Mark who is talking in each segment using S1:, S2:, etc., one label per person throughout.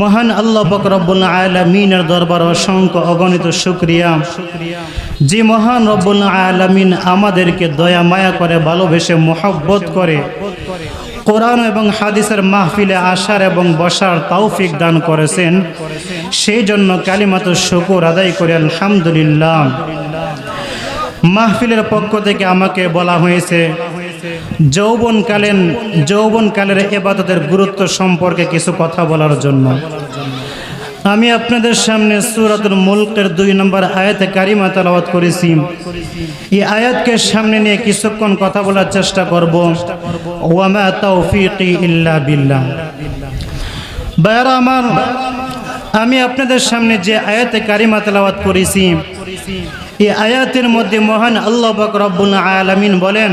S1: মহান আল্লাহ পাক রব্বুল আলামিনের দরবার অসংখ্য অগণিত শুক্রিয়া। যে মহান রব্বুল আলামিন আমাদেরকে দয়া, মায়া করে ভালোবেসে মোহব্বত করে কোরআন এবং হাদিসের মাহফিলে আসার এবং বসার তৌফিক দান করেছেন, সেই জন্য কালিমাত শুকুর আদায় করে, আলহামদুলিল্লাহ। মাহফিলের পক্ষ থেকে আমাকে বলা হয়েছে যৌবনকালীন, যৌবনকালের এবাদতের গুরুত্ব সম্পর্কে কিছু কথা বলার জন্য। আমি আপনাদের সামনে সুরাতুল মুলকের দুই নম্বর আয়াতে কারিমা তালাওয়াত করেছি। এই আয়াতকে সামনে নিয়ে কিছুক্ষণ কথা বলার চেষ্টা করব। ওয়ামা ইল্লা বিল্লাহ। আমার, আমি আপনাদের সামনে যে আয়াতে কারিমা তেলাওয়াত করেছি, এই আয়াতের মধ্যে মহান আল্লাহ রব্বুল আলামিন বলেন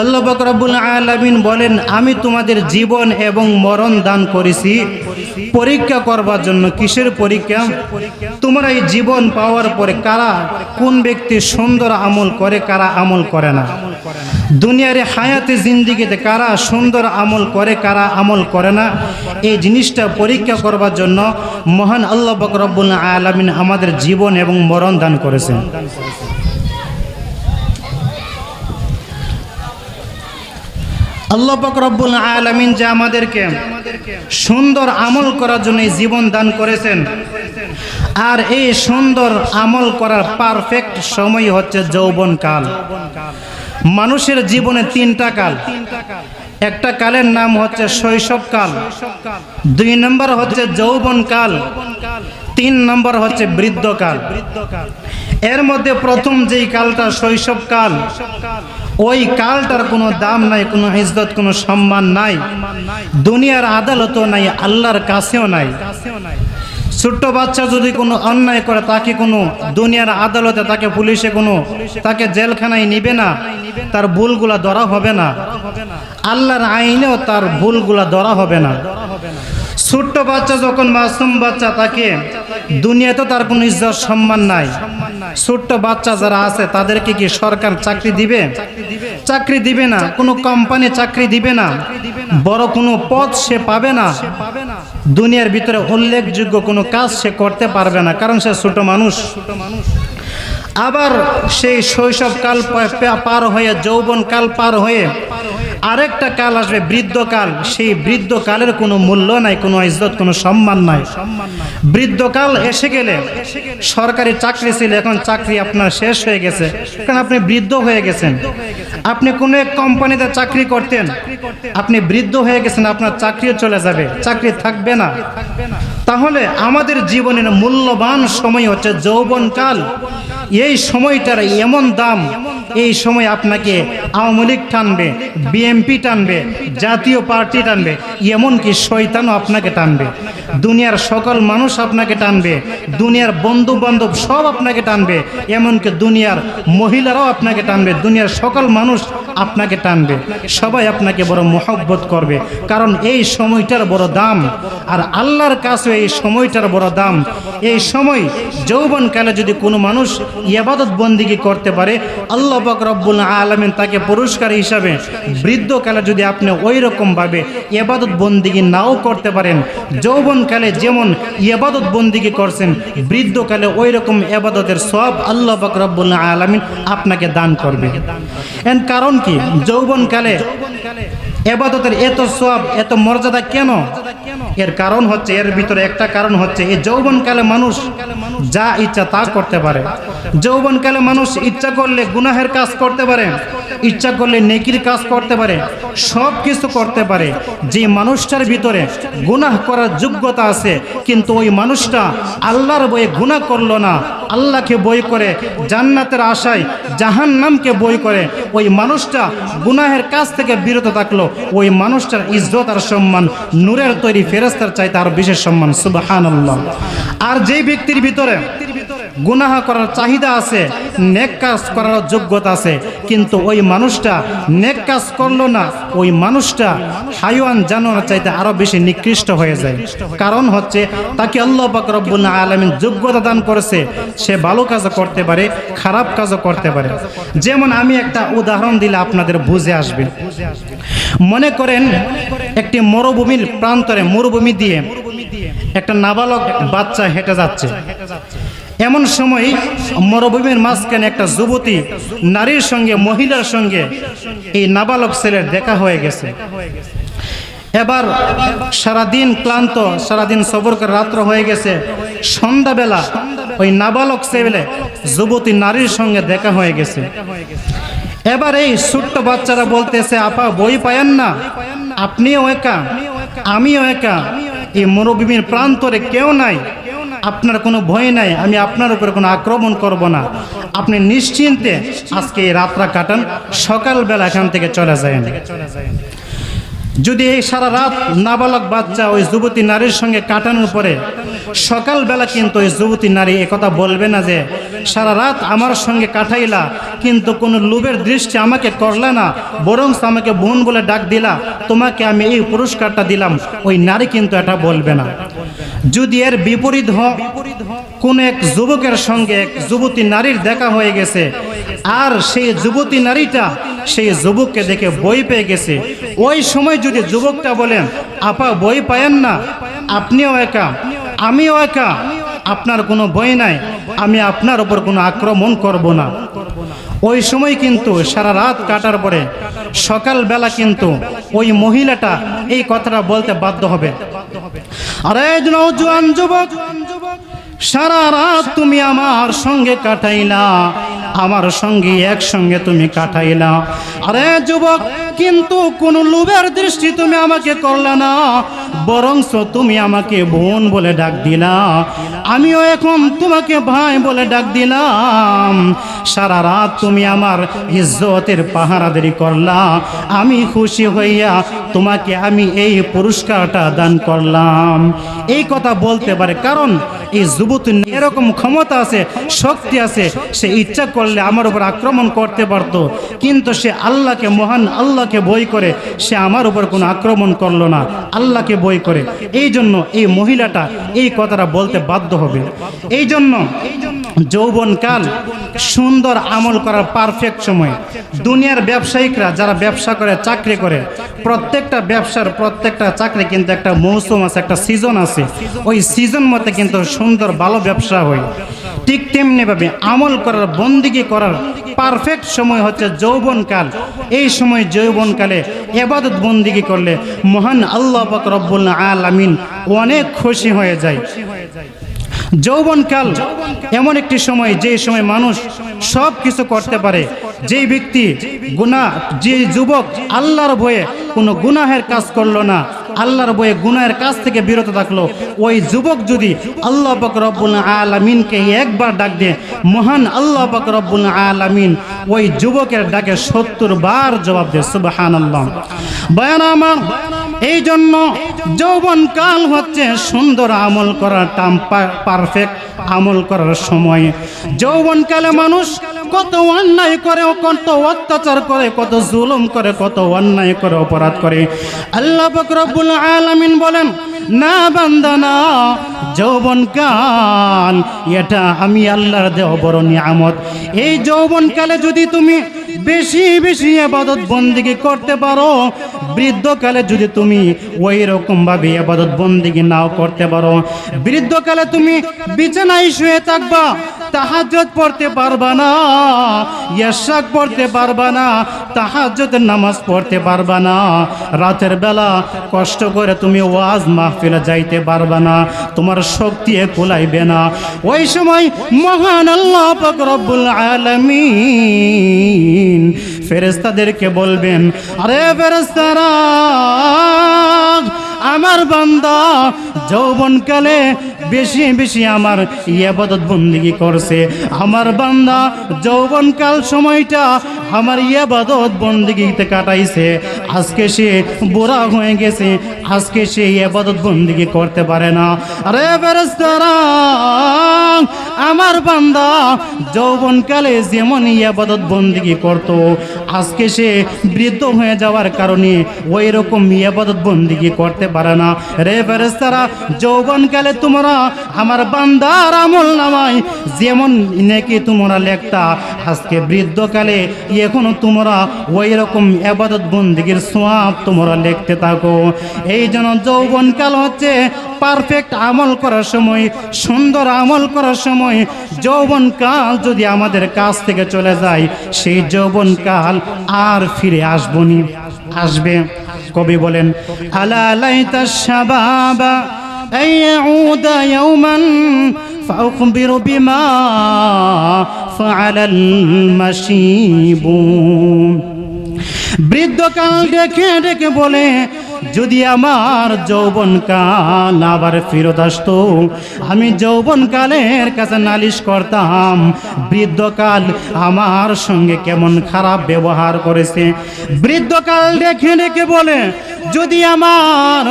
S1: আল্লাহ পাক রব্বুল আলামিন বলেন, আমি তোমাদের জীবন এবং মরণ দান করেছি। পরীক্ষা করবার জন্য কিসের পরীক্ষা? তোমরা এই জীবন পাওয়ার পরে কারা, কোন ব্যক্তি সুন্দর আমল করে, কারা আমল করে না? দুনিয়ার হায়াতে জিন্দিগিতে কারা সুন্দর আমল করে, কারা আমল করে না? এই জিনিসটা পরীক্ষা করবার জন্য মহান আল্লাহ পাক রব্বুল আলামিন আমাদের জীবন এবং মরণ দান করেছেন। আল্লাহ রব্বুল আলামিন যে আমাদেরকে সুন্দর আমল করার জন্য জীবন দান করেছেন। আর এই সুন্দর আমল করার পারফেক্ট সময় হচ্ছে যৌবন কাল। মানুষের জীবনে তিনটা কাল। একটা কালের নাম হচ্ছে শৈশবকাল দুই নম্বর হচ্ছে যৌবন কাল। তিন নম্বর হচ্ছে বৃদ্ধকাল এর মধ্যে প্রথম যেই কালটা শৈশবকাল ওই কালটার কোনো দাম নাই, কোনো ইজ্জত, কোনো সম্মান নাই। দুনিয়ার আদালতও নাই, আল্লাহর কাছেও নাই। ছোট্ট বাচ্চা যদি কোনো অন্যায় করে, তাকে কোনো দুনিয়ার আদালতে, তাকে পুলিশে কোনো, তাকে জেলখানায় নিবে না। তার ভুলগুলা ধরা হবে না। আল্লাহর আইনেও তার ভুলগুলা ধরা হবে না। ছোট্ট বাচ্চা যখন মাসুম বাচ্চা, তাকে দুনিয়াতে তার কোনো ইজ্জত, সম্মান নাই। ছোট্ট বাচ্চা যারা আছে, তাদেরকে কি সরকার চাকরি দিবে? চাকরি দিবে না। কোনো কোম্পানি চাকরি দিবে না। বড় কোনো পদ সে পাবে না। দুনিয়ার ভিতরে উল্লেখযোগ্য কোনো কাজ সে করতে পারবে না, কারণ সে ছোট মানুষ। আবার সেই শৈশবকাল পার হয়ে, যৌবনকাল পার হয়ে আরেকটা কাল আসবে বৃদ্ধকাল সেই বৃদ্ধকালের কোনো মূল্য নাই, কোনো ইজ্জত, কোনো সম্মান নাই। বৃদ্ধকাল এসে গেলে সরকারি চাকরি ছিল, এখন চাকরি আপনার শেষ হয়ে গেছে। কারণ আপনি বৃদ্ধ হয়ে গেছেন। আপনি কোনো এক কোম্পানিতে চাকরি করতেন, আপনি বৃদ্ধ হয়ে গেছেন, আপনার চাকরিও চলে যাবে, চাকরি থাকবে না। তাহলে আমাদের জীবনের মূল্যবান সময় হচ্ছে যৌবনকাল এই সময়টার এমন দাম, এই সময় আপনাকে আওয়ামী লীগ টানবে বিএমপি টানবে জাতীয় পার্টি টানবে এমনকি শৈতানও আপনাকে টানবে। দুনিয়ার সকল মানুষ আপনাকে টানবে, দুনিয়ার বন্ধু বান্ধব সব আপনাকে টানবে, এমনকি দুনিয়ার মহিলারাও আপনাকে টানবে, দুনিয়ার সকল মানুষ আপনাকে টানবে। সবাই আপনাকে বড় মহব্বত করবে। কারণ এই সময়টার বড় দাম, আর আল্লাহর কাছে এই সময়টার বড় দাম। এই সময় যৌবনকালে যদি কোনো মানুষ ইয়াবাদত বন্দিগি করতে পারে, আল্লাহ পাক রব্বুল আলমিন তাকে পুরস্কার হিসাবে বৃদ্ধকালে যদি আপনি ওই রকমভাবে ইবাদত বন্দিগি নাও করতে পারেন যৌবনকালে যেমন ইবাদত বন্দিগি করছেন, বৃদ্ধকালে ওই রকম এবাদতের সব আল্লাহ পাক আলমিন আপনাকে দান করবে। এন কারণ কি? যৌবনকালে এবাদতের এত সব এত মর্যাদা কেন? এর কারণ হচ্ছে, এর ভিতরে একটা কারণ হচ্ছে, এই যৌবনকালে মানুষ যা ইচ্ছা তা করতে পারে। যৌবনকালে মানুষ ইচ্ছা করলে গুনাহের কাজ করতে পারে। ইচ্ছা করলে নেকির কাজ করতে পারে সব কিছু করতে পারে। যে মানুষটার ভিতরে গুনাহ করার যোগ্যতা আছে, কিন্তু ওই মানুষটা আল্লাহর বয়ে গুনাহ করল না, আল্লাহকে বই করে জান্নাতের আশায় জাহান নামকে বই করে, ওই মানুষটা গুনাহের কাছ থেকে বিরত থাকল, ওই মানুষটার ইজ্জত আর সম্মান, নূরের তৈরি ফেরস্তার চাইতে আরও বিশেষ সম্মান সুবাহান আর যেই ব্যক্তির ভিতরে গুনাহ করার চাহিদা আছে, নেক কাজ করার যোগ্যতা আছে। কিন্তু ওই মানুষটা নেক কাজ করল না, ওই মানুষটা হাইওয়ান জানোয়ার চাইতে আরও বেশি নিকৃষ্ট হয়ে যায়। কারণ হচ্ছে তাকে আল্লাহ রব্বুল আলামিন যোগ্যতা দান করেছে, সে ভালো কাজও করতে পারে, খারাপ কাজও করতে পারে। যেমন আমি একটা উদাহরণ দিলে আপনাদের বুঝে আসবে। মনে করেন একটি মরুভূমির প্রান্তরে, মরুভূমি দিয়ে একটা নাবালক বাচ্চা হেঁটে যাচ্ছে। এমন সময় মরুভূমির মাঝখানে একটা যুবতী নারীর সঙ্গে, মহিলার সঙ্গে এই নাবালক ছেলের দেখা হয়ে গেছে। এবার সারাদিন ক্লান্ত, সারাদিন সবর করে রাত্র হয়ে গেছে। সন্ধ্যাবেলা ওই নাবালক ছেলে যুবতী নারীর সঙ্গে দেখা হয়ে গেছে। এবার এই ছোট্ট বাচ্চারা বলতেছে, আপা, বই পায়েন না। আপনিও একা, আমিও একা। এই মরুভূমির প্রান্তরে কেউ নাই। আপনার কোনো ভয় নাই, আমি আপনার উপরে কোনো আক্রমণ করব না। আপনি নিশ্চিন্তে আজকে এই রাতটা কাটান, সকালবেলা এখান থেকে চলে যায় যদি এই সারা রাত নাবালক বাচ্চা ওই যুবতী নারীর সঙ্গে কাটানোর পরে সকালবেলা কিন্তু ওই যুবতী নারী একথা বলবে না যে, সারা রাত আমার সঙ্গে কাটাইলা, কিন্তু কোনো লোভের দৃষ্টি আমাকে করলে না বরং আমাকে বোন বলে ডাক দিলা, তোমাকে আমি এই পুরস্কারটা দিলাম। ওই নারী কিন্তু এটা বলবে না। যদি এর বিপরীত হ, কোন এক যুবকের সঙ্গে এক যুবতী নারীর দেখা হয়ে গেছে আর সেই যুবতী নারীটা সেই যুবককে দেখে বই পেয়ে গেছে। ওই সময় যদি যুবকটা বলেন, আপা, বই পায়েন না, আপনিও একা, আমিও একা, আপনার কোনো বই নাই, আমি আপনার ওপর কোনো আক্রমণ করব না। ওই সময় কিন্তু সারা রাত কাটার পরে সকালবেলা কিন্তু ওই মহিলাটা এই কথাটা বলতে বাধ্য হবে। সারা রাত তুমি আমার সঙ্গে কাটাইলা আমার সঙ্গে একসঙ্গে তুমি কাটাইলা। আরে যুবক, কিন্তু কোন লোভের দৃষ্টি তুমি আমাকে করলে না, বরংস তুমি আমাকে বোন বলে ডাক দিলা। আমিও এখন তোমাকে ভাই বলে ডাক দিলাম। সারা রাত তুমি আমার ইজ্জতের পাহারাদারি করলা। আমি খুশি হইয়া তোমাকে আমি এই পুরস্কারটা দান করলাম। এই কথা বলতে পারে, কারণ এই যুবতী এরকম ক্ষমতা আছে, শক্তি আছে, সে ইচ্ছা করলে আমার উপর আক্রমণ করতে পারতো। কিন্তু সে আল্লাহকে মহান, আল্লাহকে বই করে, সে আমার উপর কোনো আক্রমণ করল না, আল্লাহকে বই করে। এই জন্য এই মহিলাটা এই কথাটা বলতে বাধ্য হবে। এই জন্য যৌবনকাল সুন্দর আমল করার পারফেক্ট সময়। দুনিয়ার ব্যবসায়িকরা যারা ব্যবসা করে, চাকরি করে প্রত্যেকটা ব্যবসার প্রত্যেকটা চাকরি কিন্তু একটা মৌসুম আছে, একটা সিজন আছে। ওই সিজন মতে কিন্তু সুন্দর, ভালো ব্যবসা হয়। ঠিক তেমনিভাবে আমল করার, বন্দিগি করার পারফেক্ট সময় হচ্ছে যৌবনকাল। এই সময় যৌবনকালে এবাদত বন্দিগি করলে মহান আল্লাহ পাক রব্বুল আলামিন অনেক খুশি হয়ে যায়। যৌবনকাল এমন একটি সময়, যে সময় মানুষ সব কিছু করতে পারে। যেই ব্যক্তি গুণা যে যুবক আল্লাহর ভয়ে কোনো গুনাহের কাজ করল না। আল্লাহর বয়ে গুনাহের কাছ থেকে বিরত থাকল। ওই যুবক যদি আল্লাহ পাক রব্বুল আলামিনকে একবার ডাক দেয়, মহান আল্লাহ পাক রব্বুল আলামিন ওই যুবকের ডাকে সত্তর বার জবাব দেয় সুবাহান আল্লাহ বয়ান আমার, এই জন্য যৌবন কাল হচ্ছে সুন্দর আমল করার টাম পারফেক্ট আমল করার সময়। যৌবনকালে মানুষ কত অন্যায় করে, কত অত্যাচার করে, কত জুলুম করে, কত অন্যায় করে, অপরাধ করে। আল্লাহ বকরবুল আলামিন বলেন, না বান্দানা যৌবনকাল এটা আমি আল্লাহর দেহ বড় নিয়ামত। এই যৌবনকালে যদি তুমি বেশি বেশি আবাদত বন্দিগি করতে পারো, বৃদ্ধকালে যদি তুমি ওই রকমভাবে আবাদত বন্দিগি নাও করতে পারো, বৃদ্ধকালে তুমি বিছানায় শুয়ে থাকবা তাহাজ্জত পড়তে পারবা না ইয়াশাক পড়তে পারবা না তাহাজ্জতের নামাজ পড়তে পারবা না। রাতের বেলা কষ্ট করে তুমি ওয়াজ মাহফিলে যাইতে পারবা না, তোমার শক্তি কুলাইবে না। ওই সময় মহান আল্লাহ রব্বুল আলামিন ফেরেশতাদেরকে বলবেন, আরে ফেরেশতারা আমার বান্দা যৌবনকালে বেশি বেশি আমার ইয়াবাদত বন্দিগি করছে। আমার বান্দা যৌবনকাল সময়টা আমার ইয়াবাদত বন্দিগিতে কাটাইছে। আজকে সে বুড়া হয়ে গেছে, আজকে সে এবাদত বন্দিগি করতে পারে না। আরে বেরেস্তারা আমার বান্দা, যৌবনকালে যেমন ইয়াবাদত বন্দিগি করত, আজকে সে বৃদ্ধ হয়ে যাওয়ার কারণে ওই রকম ইয়াবাদত বন্দিগি করতে পারে না। রে ফেরেস্তারা যৌবনকালে তোমরা আমার বান্দার আমল নামাই যেমন নাকি তোমরা লেখতা, আজকে বৃদ্ধকালে এখনও তোমরা ওই রকম আবাদত বন্দিগির সোয়াব তোমরা লিখতে থাকো। এই জন্য যৌবনকাল হচ্ছে পারফেক্ট আমল করার সময়, সুন্দর আমল করার সময়। যৌবনকাল যদি আমাদের কাছ থেকে চলে যায়, সেই যৌবনকাল আর ফিরে আসবনি, আসবে। কবি বলেন, আলা লাইতা শাবাবা আইউদা فأخبر بما فعل المشيب বৃদ্ধকাল ডেকে ডেকে বলে যদি আমার যৌবনকাল আবার ফেরত আসতো, আমি যৌবনকালের কাছে নালিশ করতাম বৃদ্ধকাল আমার সঙ্গে কেমন খারাপ ব্যবহার করেছে। বৃদ্ধকাল দেখে ডেকে বলে, যদি আমার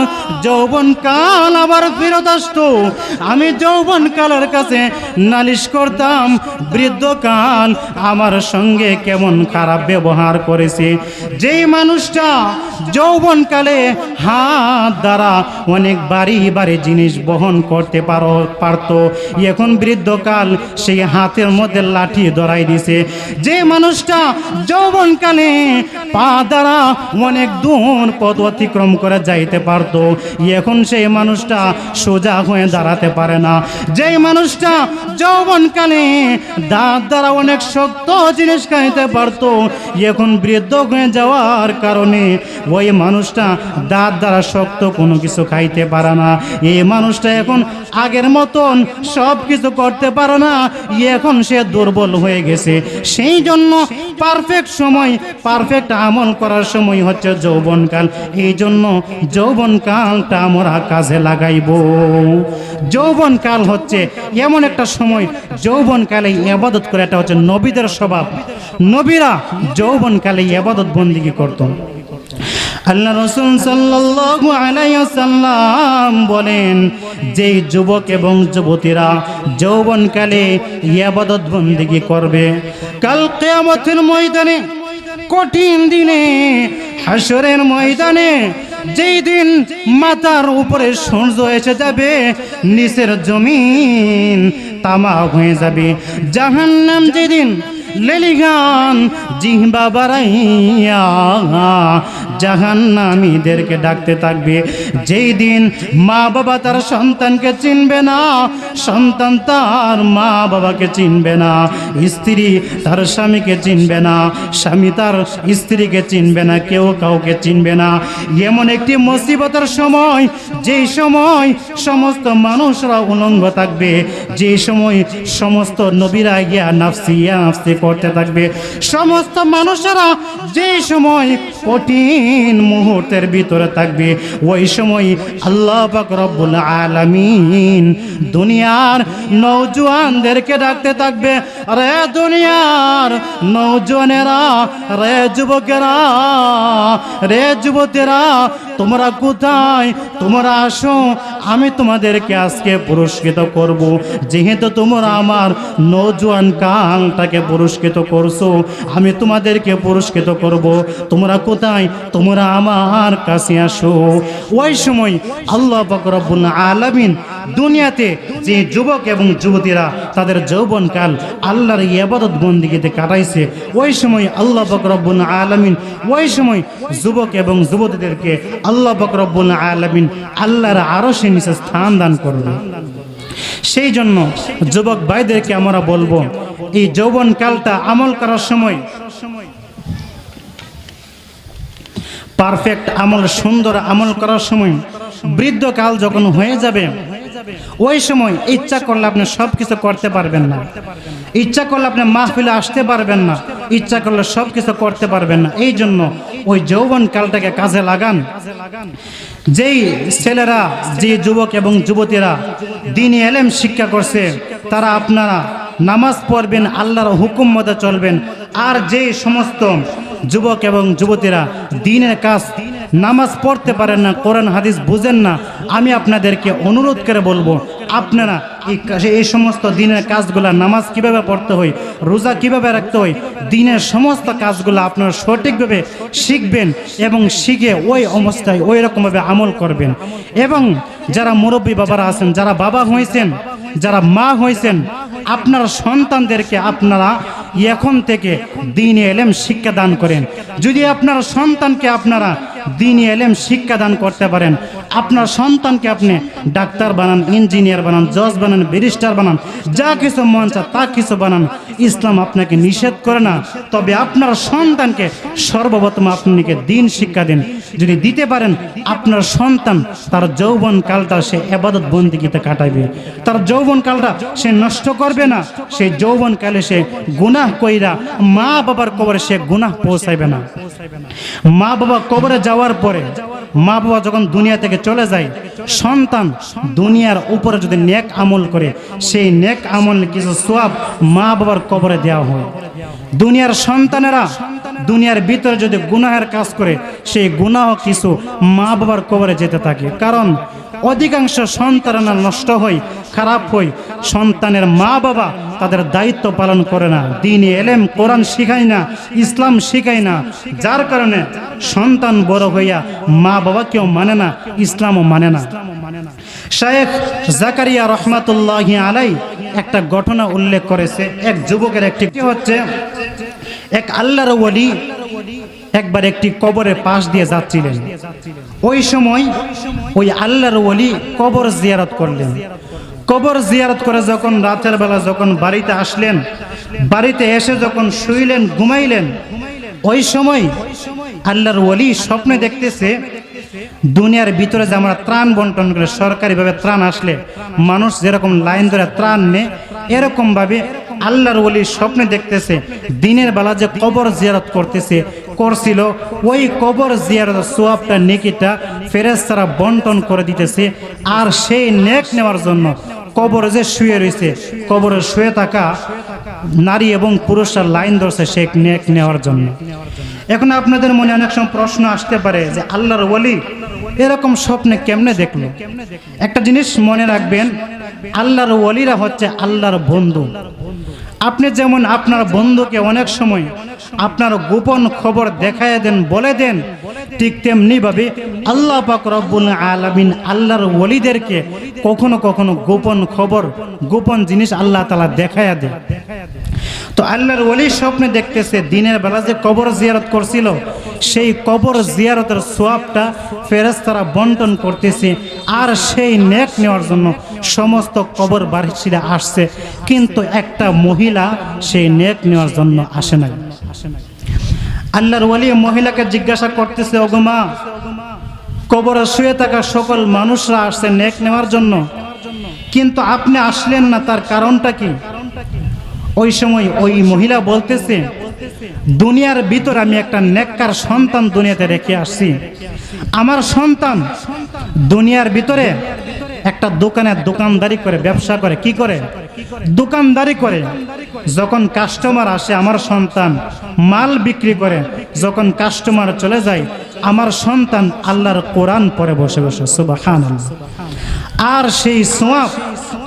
S1: যৌবনকাল আবার ফেরত আসতো, আমি যৌবনকালের কাছে নালিশ করতাম বৃদ্ধকাল আমার সঙ্গে কেমন খারাপ ব্যবহার করেছে। যেই মানুষটা যৌবনকালে হাত দ্বারা অনেক বাড়ি বাড়ি জিনিস বহন করতে পারো, পারত। এখন বৃদ্ধকাল, সেই হাতের মধ্যে লাঠি ধরাই দিছে। যে মানুষটা যৌবনকালে পা দ্বারা অনেক দূর পথ অতিক্রম করে যাইতে পারতো, এখন সেই মানুষটা সোজা হয়ে দাঁড়াতে পারে না। যেই মানুষটা যৌবনকালে দাঁত দ্বারা অনেক শক্ত জিনিস খাইতে পারতো, এখন বৃদ্ধ হয়ে যাওয়ার কারণে ওই মানুষটা দাঁত দ্বারা শক্ত কোনো কিছু খাইতে পারে না। এই মানুষটা এখন আগের মতন সব কিছু করতে পারে না। এখন সে দুর্বল হয়ে গেছে। সেই জন্য পারফেক্ট সময় পারফেক্ট আমল করার সময় হচ্ছে যৌবনকাল। এই জন্য যৌবনকালটা আমরা কাজে লাগাইব। যৌবনকাল হচ্ছে এমন একটা সময়, যৌবনকালে আবাদত করে, এটা হচ্ছে নবীদের স্বভাব। নবীরা যৌবনকালে আবাদত বন্দিগি করত। আল্লাহ রসুল সাল্লাল্লাহু আলাইহি সাল্লাম বলেন, যেই যুবক এবং যুবতীরা যৌবনকালে ইবাদত বন্দিগি করবে, কাল কিয়ামতের ময়দানে, কঠিন দিনে হাসরের ময়দানে, যেই দিন মাথার উপরে সূর্য এসে যাবে, নিচের জমিন তামা হয়ে যাবে, জাহান্নাম যেদিন লেলিগান, জিহবা বাড়াইয়া জাহান্নামীদেরকে ডাকতে থাকবে। যেই দিন মা বাবা তার সন্তানকে চিনবে না, সন্তান তার মা বাবাকে চিনবে না, স্ত্রী তার স্বামীকে চিনবে না, স্বামী তার স্ত্রীকে চিনবে না, কেউ কাউকে চিনবে না। এমন একটি মুসিবতের সময়, যেই সময় সমস্ত মানুষরা উলঙ্গ থাকবে যে সময় সমস্ত নবীরা ইয়া নাফসি ইয়া নাফসি করতে থাকবে। সমস্ত মানুষেরা যে সময় কঠিন মুহূর্তের ভিতরে থাকবে, ওই সময় আল্লাহ রব্বুল আলামিন দুনিয়ার নৌজওয়ানদেরকে ডাকতে থাকবে। রে দুনিয়ার নৌজওয়ানেরা রে যুবকেরা, রে যুবতীরা, তোমরা কোথায়? তোমরা আসো, আমি তোমাদেরকে আজকে পুরস্কৃত করব। যেহেতু তোমরা আমার নৌজওয়ান কালটাকে পুরস্কৃত করছ, আমি তোমাদেরকে পুরস্কৃত করব। তোমরা কোথায়? তোমরা আমার কাছে আসো। ওই সময় আল্লাহ বকরবুল আলামিন দুনিয়াতে যে যুবক এবং যুবতীরা তাদের যৌবনকাল আল্লাহর ইবাদত বন্দিগিতে কাটাইছে, ওই সময় আল্লাহ বকরবুল আলামিন, ওই সময় যুবক এবং যুবতীদেরকে আল্লাহ বকরবুল আলামিন আল্লাহর আরও সে নিচে স্থান দান করবে সেই জন্য যুবক ভাইদেরকে আমরা বলব, এই যৌবন কালটা আমল করার সময় পারফেক্ট আমল, সুন্দর আমল করার সময় বৃদ্ধকাল যখন হয়ে যাবে ওই সময় ইচ্ছা করলে আপনি সব কিছু করতে পারবেন না। ইচ্ছা করলে আপনি মাহফিলে আসতে পারবেন না। ইচ্ছা করলে সব কিছু করতে পারবেন না। এই জন্য ওই যৌবন কালটাকে কাজে লাগান। যেই ছেলেরা যে যুবক এবং যুবতীরা দিন এলেম শিক্ষা করছে তারা আপনারা নামাজ পড়বেন আল্লাহর হুকুম মতো চলবেন। আর যে সমস্ত যুবক এবং যুবতীরা দিনের কাজ নামাজ পড়তে পারেন না, কোরআন, হাদিস বুঝেন না, আমি আপনাদেরকে অনুরোধ করে বলব, আপনারা এই সমস্ত দিনের কাজগুলো নামাজ কীভাবে পড়তে হয়, রোজা কীভাবে রাখতে হয়, দিনের সমস্ত কাজগুলো আপনারা সঠিকভাবে শিখবেন এবং শিখে ওই অবস্থায় ওই রকমভাবে আমল করবেন। এবং যারা মুরব্বী বাবারা আছেন, যারা বাবা হয়েছেন, যারা মা হয়েছেন, আপনার সন্তানদেরকে আপনারা এখন থেকে দিন এলেম শিক্ষা দান করেন। যদি আপনার সন্তানকে আপনারা দিন এলেম শিক্ষা দান করতে পারেন। আপনার সন্তানকে আপনি ডাক্তার বানান, ইঞ্জিনিয়ার বানান, জজ বানান, ব্যারিস্টার বানান, যা কিছু মন চায় তা কিছু বানান। ইসলাম আপনাকে নিষেধ করে না। তবে আপনার সন্তানকে সর্বপ্রথম আপনাকে দিন শিক্ষা দিন। যদি দিতে পারেন, আপনার সন্তান তার যৌবন কালটা সে এবাদত বন্দিগিতে কাটাইবে তার যৌবন কালটা সে নষ্ট করবে না। সেই যৌবন কালে সে গুনাহ কইরা মা বাবার কবরে সে গুনাহ পৌঁছাইবে না। মা বাবা কবরে যাওয়ার পরে মা বাবা যখন দুনিয়া থেকে চলে যায়, সন্তান দুনিয়ার উপরে যদি নেক আমল করে, সেই নেক আমল কিছু সোয়াব মা বাবার কবরে দেওয়া হয়। দুনিয়ার সন্তানেরা দুনিয়ার ভিতরে যদি গুনাহের কাজ করে, সেই গুনাহ কিছু মা বাবার কবরে যেতে থাকে। কারণ অধিকাংশ সন্তানেরা নষ্ট হয়, খারাপ হয়। সন্তানের মা বাবা তাদের দায়িত্ব পালন করে না। দিন এলেম, কোরআন শিখায় না, ইসলাম শিখায় না। যার কারণে সন্তান বড় হইয়া মা বাবা কেউ মানে না, ইসলামও মানে না। শায়েখ জাকারিয়া রহমাতুল্লাহ আলাই একটা ঘটনা উল্লেখ করেছে। এক যুবকের একটি হচ্ছে, এক আল্লাহর ওলি একবার একটি কবরের পাশ দিয়ে যাচ্ছিলেন। ওই সময় ওই আল্লাহর ওলি কবর জিয়ারত করলেন। কবর জিয়ারত করে যখন রাতের বেলা যখন বাড়িতে আসলেন, বাড়িতে এসে যখন শুইলেন, ঘুমাইলেন, ওই সময় আল্লাহর ওলি স্বপ্নে দেখতেছে দুনিয়ার ভিতরে যে আমরা ত্রাণ বন্টন করে সরকারিভাবে ত্রাণ আসলে, মানুষ যেরকম লাইন ধরে ত্রাণ নেয়, এরকমভাবে আল্লাহর ওলি স্বপ্নে দেখতেছে, দিনের বেলা যে কবর জিয়ারত করতেছে, করছিল, ওই কবর জিয়ারত সোয়াবটা, নেকিটা ফেরেস্তারা বন্টন করে দিতেছে, আর সেই নেক নেওয়ার জন্য কবরে যে শুয়ে রয়েছে, কবরে শুয়ে থাকা নারী এবং পুরুষরা লাইন ধরছে সে নেক নেওয়ার জন্য। এখন আপনাদের মনে অনেক সময় প্রশ্ন আসতে পারে যে আল্লাহর ওলি এরকম স্বপ্নে কেমনে দেখল? একটা জিনিস মনে রাখবেন, আল্লাহর ওলিরা হচ্ছে আল্লাহর বন্ধু। আপনি যেমন আপনার বন্ধুকে অনেক সময় আপনার গোপন খবর দেখায় দেন, বলে দেন ঠিক তেমনি ভাবে আল্লাহ পাক রব্বুল আলামিন আল্লাহর ওলিদেরকে কখনো কখনো গোপন খবর, গোপন জিনিস আল্লাহ তালা দেখায় দেয়। তো আল্লাহর ওলি স্বপ্নে দেখতেছে, দিনের বেলা যে কবর জিয়ারত করছিল, সেই কবর জিয়ারতের সোয়াবটা ফেরেস্তারা বন্টন করতেছে আর সেই নেক নেওয়ার জন্য সমস্ত কবর বাড়িছিরা আসছে। কিন্তু একটা মহিলা সেই নেক নেওয়ার জন্য আসে নাই। আল্লাহর ওলি মহিলাকে জিজ্ঞাসা করতেছে ওগমা কবরে শুয়ে থাকা সকল মানুষরা আসছে নেক নেওয়ার জন্য। কিন্তু আপনি আসলেন না, তার কারণটা কি? ওই সময় ওই মহিলা বলতেছে, দুনিয়ার ভিতর আমি একটা নেককার সন্তান দুনিয়াতে রেখে আসছি। আমার সন্তান দুনিয়ার ভিতরে একটা দোকানে দোকানদারি করে, ব্যবসা করে, কি করে? দোকানদারি করে, যখন কাস্টমার আসে, আমার সন্তান মাল বিক্রি করে, যখন কাস্টমার চলে যায়, আমার সন্তান আল্লাহর কোরআন পরে বসে বসে সুবাহান আর সেই সোয়াব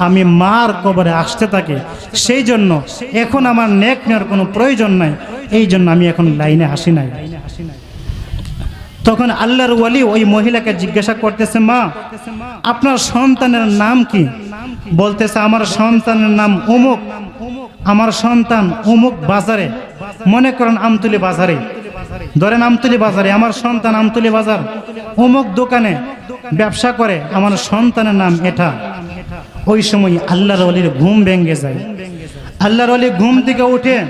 S1: আমি মার কবরে আসতে থাকে, সেই জন্য এখন আমার নেক নেওয়ার কোনো প্রয়োজন নাই, এই জন্য আমি এখন লাইনে আসি নাই। তখন আল্লাহর ওয়ালি ওই মহিলাকে জিজ্ঞাসা করতেছে, মা, আপনার সন্তানের নাম কি? বলতেছে, আমার সন্তানের নাম অমুক, আমার সন্তান অমুক বাজারে। মনে করেন আমতুলি বাজারে। ধরেন আমতুলি বাজারে, আমার সন্তান আমতুলি বাজার। অমুক দোকানে ব্যবসা করে, আমার সন্তানের নাম এটা। ওই সময় আল্লাহর অলির ঘুম ভেঙে যায়। আল্লাহর অলি ঘুম থেকে উঠে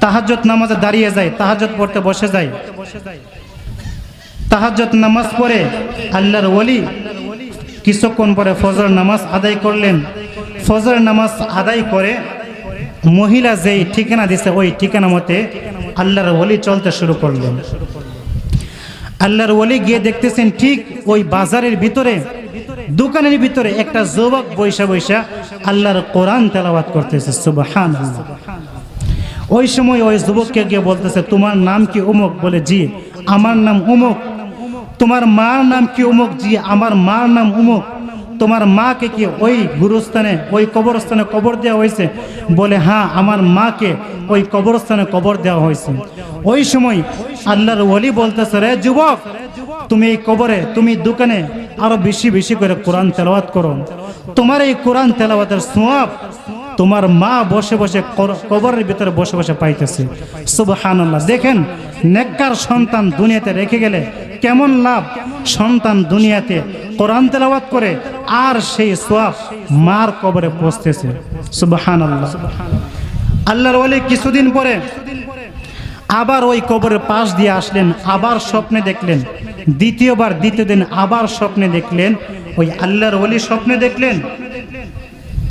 S1: তাহাজ্জত নামাজে দাঁড়িয়ে যায় তাহাজ্জত পড়তে বসে যায়। তাহাজ্জত নামাজ পড়ে আল্লাহর ওলি কিছুক্ষণ পরে ফজর নামাজ আদায় করলেন। ফজর নামাজ আদায় করে মহিলা যেই ঠিকানা দিছে, ওই ঠিকানা মতে আল্লাহর ওলি চলতে শুরু করলেন। আল্লাহর ওলি গিয়ে দেখতেছেন ঠিক ওই বাজারের ভিতরে, দোকানের ভিতরে একটা যুবক বৈশা বৈশা আল্লাহর কোরআন তেলাওয়াত করতেছে সুবহান ওই সময় ওই যুবককে গিয়ে বলতেছে, তোমার নাম কি অমুক বলে, জি, আমার নাম অমুক তোমার মার নাম কি অমুক জি, আমার মার নাম অমুক তোমার মাকে কি ওই গুরুস্থানে, ওই কবরস্থানে কবর দেওয়া হয়েছে? বলে হ্যাঁ আমার মাকে ওই কবরস্থানে কবর দেওয়া হয়েছে। ওই সময় আল্লাহর ওলি বলতেছে, রে যুবক, তুমি এই কবরে, তুমি দোকানে আরও বেশি বেশি করে কোরআন তেলাওয়াত করো। তোমার এই কোরআন তেলাওয়াতের সোয়াব তোমার মা বসে বসে কবরের ভিতরে বসে বসে পাইতেছে। সুবহানাল্লাহ। দেখেন, নেককার সন্তান দুনিয়াতে রেখে গেলে কেমন লাভ? সন্তান দুনিয়াতে কোরআন তেলাওয়াত করে, আর সেই সোয়াব মার কবরে পৌঁছতেছে। সুবাহান আল্লাহ আল্লাহর ওলি কিছুদিন পরে আবার ওই কবরের পাশ দিয়ে আসলেন, আবার স্বপ্নে দেখলেন। দ্বিতীয়বার, দ্বিতীয় দিন আবার স্বপ্নে দেখলেন। ওই আল্লাহর ওলি স্বপ্নে দেখলেন।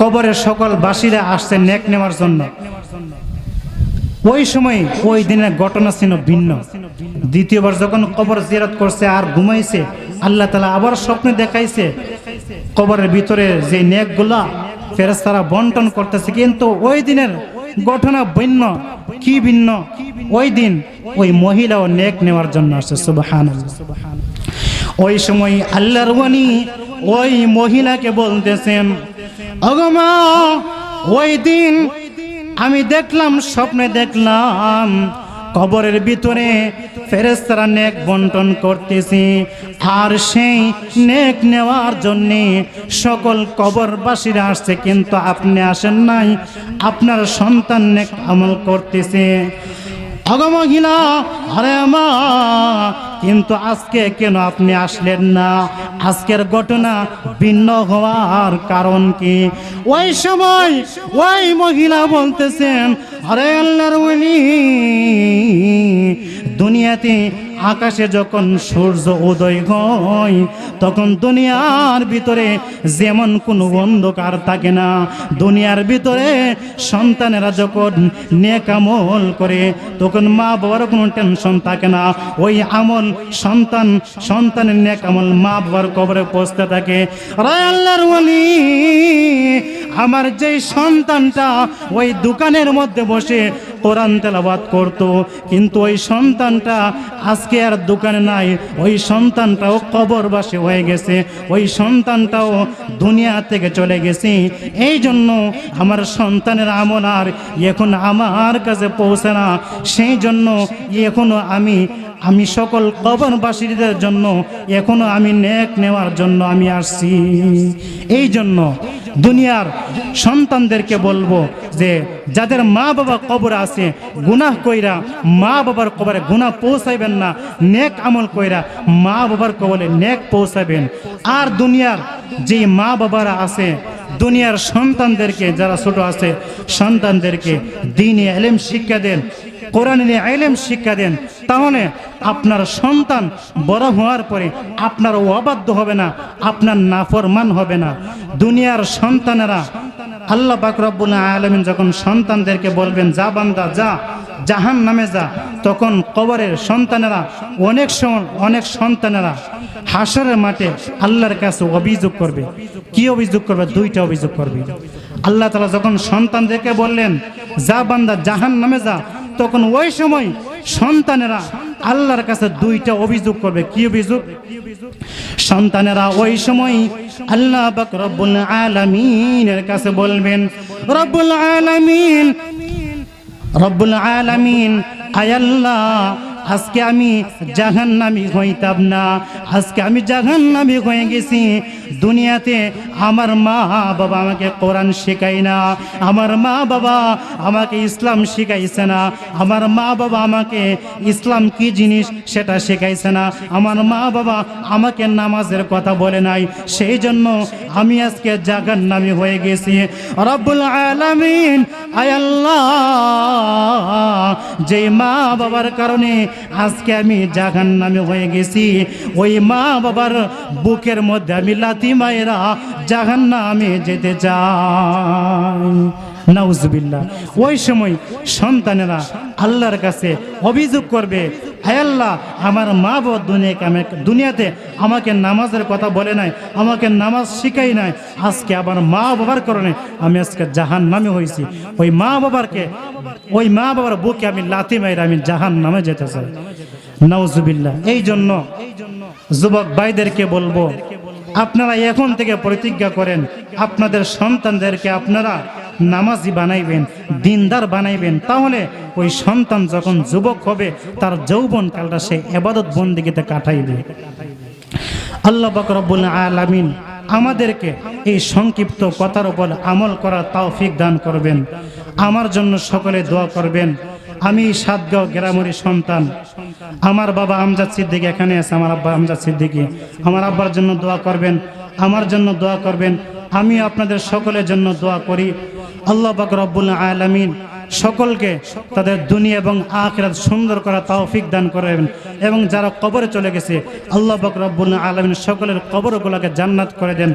S1: কবরের সকল বাসীরা আসছে নেক নেওয়ার জন্য। ওই সময় ওই দিনের ঘটনা ছিল ভিন্ন। দ্বিতীয়বার যখন কবর জিয়ারত করছে আর ঘুমাইছে, আল্লাহ তালা আবার স্বপ্নে দেখাইছে, কবরের ভিতরে যে নেকগুলা ফেরেস্তারা বন্টন করতেছে, কিন্তু ওই দিনের ঘটনা ভিন্ন, কি ভিন্ন? ওই দিন ওই মহিলা ও নেক নেওয়ার জন্য আসছে সুবাহান ওই সময় আল্লাহর ওয়ানি ওই মহিলাকে বলতেছেন অগমা ওই দিন আমি দেখলাম, স্বপ্নে দেখলাম কবরের ভিতরে ফেরেস্তারা নেক বন্টন করতেছি। আর সেই নেক নেওয়ার জন্যে সকল কবরবাসীরা আসছে, কিন্তু আপনি আসেন নাই। আপনার সন্তান নেক আমল করতেছে। অগমহিলা আরে মা, কিন্তু আজকে কেন আপনি আসলেন না? আজকের ঘটনা ভিন্ন হওয়ার কারণ কি? ওই সময় ওই মহিলা বলতেছেন আরে আল্লাহর দুনিয়াতে আকাশে যখন সূর্য উদয় হয়, তখন দুনিয়ার ভিতরে যেমন কোনো অন্ধকার থাকে না, দুনিয়ার ভিতরে সন্তানেরা যখন নেকামল করে, তখন মা বাবার কোনো টেনশন থাকে না। ওই আমল সন্তান, সন্তানের নেকামল মা বাবার কবরে পৌঁছতে থাকে। আমার যেই সন্তানটা ওই দোকানের মধ্যে বসে কোরআন তেলাবাদ করত, কিন্তু ওই সন্তানটা আজকে আর দোকানে নাই। ওই সন্তানটাও কবরবাসী হয়ে গেছে। ওই সন্তানটাও দুনিয়া থেকে চলে গেছে। এই জন্য আমার সন্তানের আমল আর এখন আমার কাছে পৌঁছে না। সেই জন্য এখনও আমি আমি সকল কবরবাসীদের জন্য, এখনও আমি নেক নেওয়ার জন্য আমি আসছি। এই জন্য দুনিয়ার সন্তানদেরকে বলব যে, যাদের মা বাবা কবর আছে, গুনাহ কইরা মা বাবার কবরে গুনাহ পৌঁছাইবেন না, নেক আমল কইরা মা বাবার কবলে নেক পৌঁছাবেন আর দুনিয়ার যে মা বাবারা আছে, দুনিয়ার সন্তানদেরকে, যারা ছোট আছে, সন্তানদেরকে দিনে এলেম শিক্ষা দেন কোরআন নিয়ে আইলেম শিক্ষা দেন, তাহলে আপনার সন্তান বড় হওয়ার পরে আপনার অবাধ্য হবে না, আপনার নাফরমান হবে না। দুনিয়ার সন্তানেরা আল্লাহ পাক রব্বুল আলমিন যখন সন্তানদেরকে বলবেন, যা বান্দা, যা জাহান নামে যা, তখন কবরের সন্তানেরা অনেক অনেক সন্তানেরা হাসরের মাঠে আল্লাহর কাছে অভিযোগ করবে। কি অভিযোগ করবে? দুইটা অভিযোগ করবে। আল্লাহ তালা যখন সন্তানদেরকে বললেন, যা বান্দা জাহান নামে যা তখন ওই সময় সন্তানেরা আল্লাহর কাছে দুইটা অভিযোগ করবে। কি অভিযোগ? সন্তানেরা ওই সময় আল্লাহ রব্বুল আলামিনের কাছে বলবেন, রব্বুল আলামিন রব্বুল আলামিন আয়াল্লাহ আজকে আমি জাহান্নামি হইতাম না। আজকে আমি জাহান্নামি হয়ে গেছি। দুনিয়াতে আমার মা বাবা আমাকে কোরআন শেখায় না। আমার মা বাবা আমাকে ইসলাম শিখাইছে না। আমার মা বাবা আমাকে ইসলাম কি জিনিস সেটা শেখাইছে না। আমার মা বাবা আমাকে নামাজের কথা বলে নাই। সেই জন্য আমি আজকে জাহান্নামি হয়ে গেছি। রব্বুল আলামিন আয়াল্লাহ যে মা বাবার কারণে আজকে আমি জাহান নামে হয়ে গেছি। ওই মা বাবার বুকের মধ্যে আমি লাতি মায়েরা জাহান নামে যেতে চাই। নাউজবিল্লা ওই সময় সন্তানেরা আল্লাহর কাছে অভিযোগ করবে হায় আল্লাহ, আমার মা বাবা দুনিয়াকে আমি দুনিয়াতে আমাকে নামাজের কথা বলে নাই, আমাকে নামাজ শিখাই নাই, আজকে আমার মা বাবার কারণে আমি আজকে জাহান নামে হয়েছি। ওই মা বাবারকে, ওই মা বাবার বুকে আমি লাথি মাইরে আমি জাহান নামে যেতে চাই। নাউজুবিল্লাহ, এই জন্য যুবক ভাইদেরকে বলব, আপনারা এখন থেকে প্রতিজ্ঞা করেন, আপনাদের সন্তানদেরকে আপনারা নামাজি বানাইবেন, দিনদার বানাইবেন, তাহলে ওই সন্তান যখন যুবক হবে, তার যৌবন কালটা সে এবাদত বন্দিগিতে কাটাইবে। আল্লাহ বকরবুল আলামিন আমাদেরকে এই সংক্ষিপ্ত কথার উপর আমল করার তৌফিক দান করবেন। আমার জন্য সকলে দোয়া করবেন। আমি সাতগাঁও গ্রামের সন্তান। আমার বাবা আমজাদ সিদ্দিকি এখানে আছে, আমার আব্বা আমজাদ সিদ্দিকি। আমার আব্বার জন্য দোয়া করবেন, আমার জন্য দোয়া করবেন। আমি আপনাদের সকলের জন্য দোয়া করি। আল্লাহ পাক রব্বুল আলমিন সকলকে তাদের দুনিয়া এবং আখরাত সুন্দর করা তৌফিক দান করেন এবং যারা কবরে চলে গেছে, আল্লাহ পাক রব্বুল আলামিন সকলের কবরগুলোকে জান্নাত করে দেন।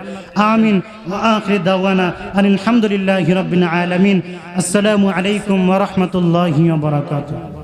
S1: আমিন। আখরি দাওয়ানা আলহামদুলিল্লাহি হিরবিন আলামিন। আসসালামু আলাইকুম ওয়া বারাকাতুহু।